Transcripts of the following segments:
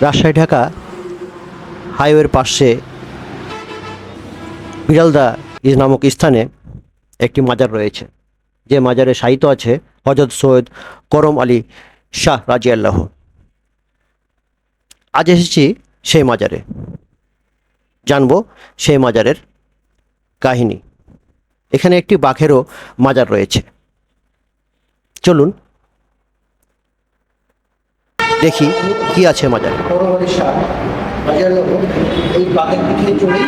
রাজশাহী, ঢাকা হাইওয়ের পাশে বিড়ালদা ইস নামক স্থানে একটি মাজার রয়েছে। যে মাজারে সাহিত্য আছে হজরত সৈয়দ করম আলী শাহ রাজি আল্লাহ আজ এসেছি সেই মাজারে। জানব সেই মাজারের কাহিনী। এখানে একটি বাঘেরও মাজার রয়েছে। চলুন দেখি কি আছে রাজিয়াল্লাহ এই বাঘের পিঠে চড়েই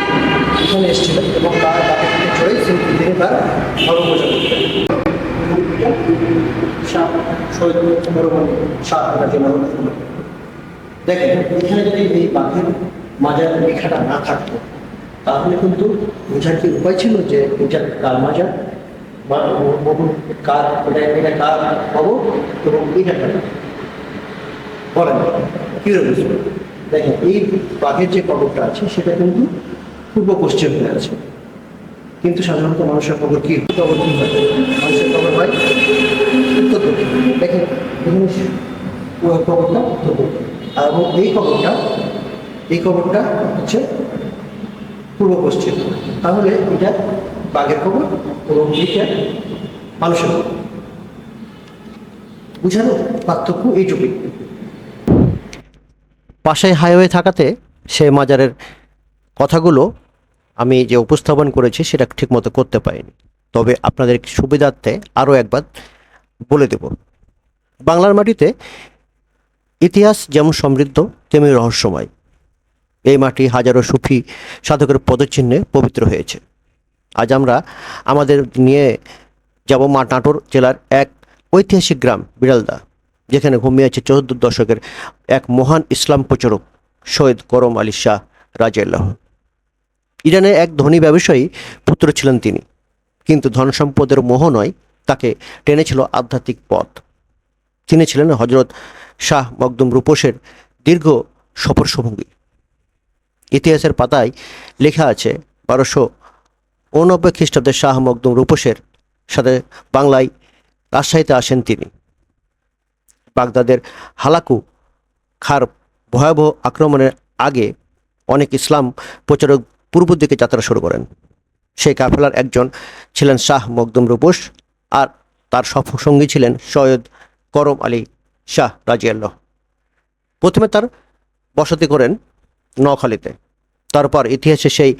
এখানে এসেছিলেন এবং তার বাঘের পিঠে চড়েই সেই তিনি তার রাজিয়াল্লাহ দেখেন, এখানে যদি এই বাঘের মাজার লেখাটা না থাকতো, তাহলে কিন্তু বোঝার কি উপায় ছিল যে এটা কার মাজার? বা কার এটা কার খবর এবং এটা কার? বলেন বুঝবেন দেখেন, এই বাঘের যে কবরটা আছে, সেটা কিন্তু পূর্ব পশ্চিম হয়ে আছে। কিন্তু সাধারণত মানুষের কবর কি? কবর কি হয়? মানুষের কবর হয় উত্তর দক্ষিণ। দেখেন কবরটা উত্তর দক্ষিণ। এবং এই কবরটা এই কবরটা হচ্ছে পূর্ব পশ্চিম। তাহলে এটা বাঘের কবর এবং এইটা মানুষের কবর। বুঝানো পার্থক্য এইটুকুই পাশে হাইওয়ে থাকাতে সে মাজারের কথাগুলো আমি যে উপস্থাপন করেছি সেটা ঠিকমতো করতে পারিনি। তবে আপনাদের সুবিধার্থে আরও একবার বলে দেব। বাংলার মাটিতে ইতিহাস যেমন সমৃদ্ধ, তেমনি রহস্যময়। এই মাটি হাজারো সুফি সাধকের পদচিহ্নে পবিত্র হয়েছে। আজ আমরা আমাদের নিয়ে যাব মা নাটোর জেলার এক ঐতিহাসিক গ্রাম, বিড়ালদা। যেখানে ঘুমিয়ে আছে চৌদ্দ দশকের এক মহান ইসলাম প্রচারক সৈয়দ করম আলী শাহ রাজিয়াল্লাহ। ইরানের এক ধনী ব্যবসায়ী পুত্র ছিলেন তিনি, কিন্তু ধন সম্পদের মোহ নয়, তাকে টেনেছিল আধ্যাত্মিক পথ। তিনি ছিলেন হজরত শাহ মকদুম রূপসের দীর্ঘ সফর সঙ্গী ইতিহাসের পাতায় লেখা আছে, বারোশো উনব্বই খ্রিস্টাব্দে শাহ মকদুম রূপসের সাথে বাংলায় রাজশাহীতে আসেন তিনি। বাগদাদের হালাকু খার ভয়াবহ আক্রমণের আগে অনেক ইসলাম প্রচারক পূর্ব দিকে যাত্রা শুরু করেন সেই কাফেলার একজন ছিলেন শাহ মকদুম রূপস আর তার সঙ্গী ছিলেন সৈয়দ করম আলী শাহ রাজিয়াল্লাহ প্রথমে তার বসতি করেন নখালিতে তারপর ইতিহাসে সেই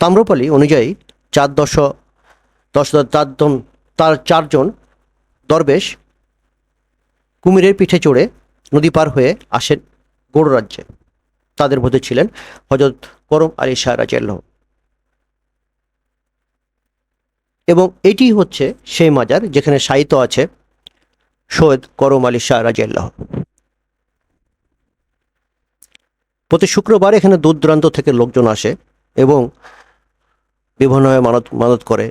তাম্রপালি অনুযায়ী চার দশ দশ চারজন তার চারজন দরবেশ কুমিরের পিঠে চড়ে নদী পার হয়ে আসেন গৌড় রাজ্যে। তাদের মধ্যে ছিলেন হজরত করম আলী শাহ রাজিয়াল্লাহ এবং এটি হচ্ছে সেই মাজার যেখানে সাহিত্য আছে সৈয়দ করম আলী শাহ রাজিয়াল্লাহ প্রতি শুক্রবার এখানে দূর দূরান্ত থেকে লোকজন আসে এবং বিভিন্নভাবে মানত মানত করে,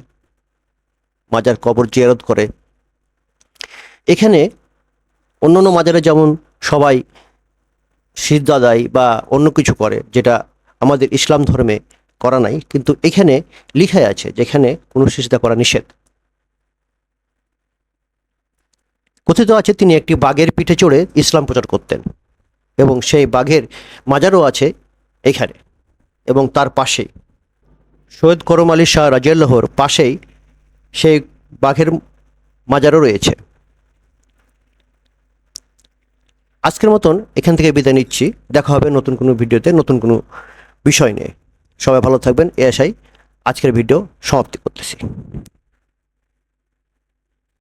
মাজার কবর জিয়ারত করে। এখানে অন্যান্য মাজারে যেমন সবাই সিজদা দেয় বা অন্য কিছু করে, যেটা আমাদের ইসলাম ধর্মে করা নাই, কিন্তু এখানে লিখাই আছে যেখানে কোনো সিজদা করা নিষেধ। কথিত আছে তিনি একটি বাঘের পিঠে চড়ে ইসলাম প্রচার করতেন এবং সেই বাঘের মাজারও আছে এখানে এবং তার পাশেই। সৈয়দ করম আলী শাহ রাজিয়াল্লাহর পাশেই সেই বাঘের মাজারও রয়েছে। আজকের মতন এখান থেকে বিদায় নিচ্ছি। দেখা হবে নতুন কোনো ভিডিওতে, নতুন কোনো বিষয় নিয়ে। সবাই ভালো থাকবেন, এ আশাই আজকের ভিডিও সমাপ্তি করতেছি।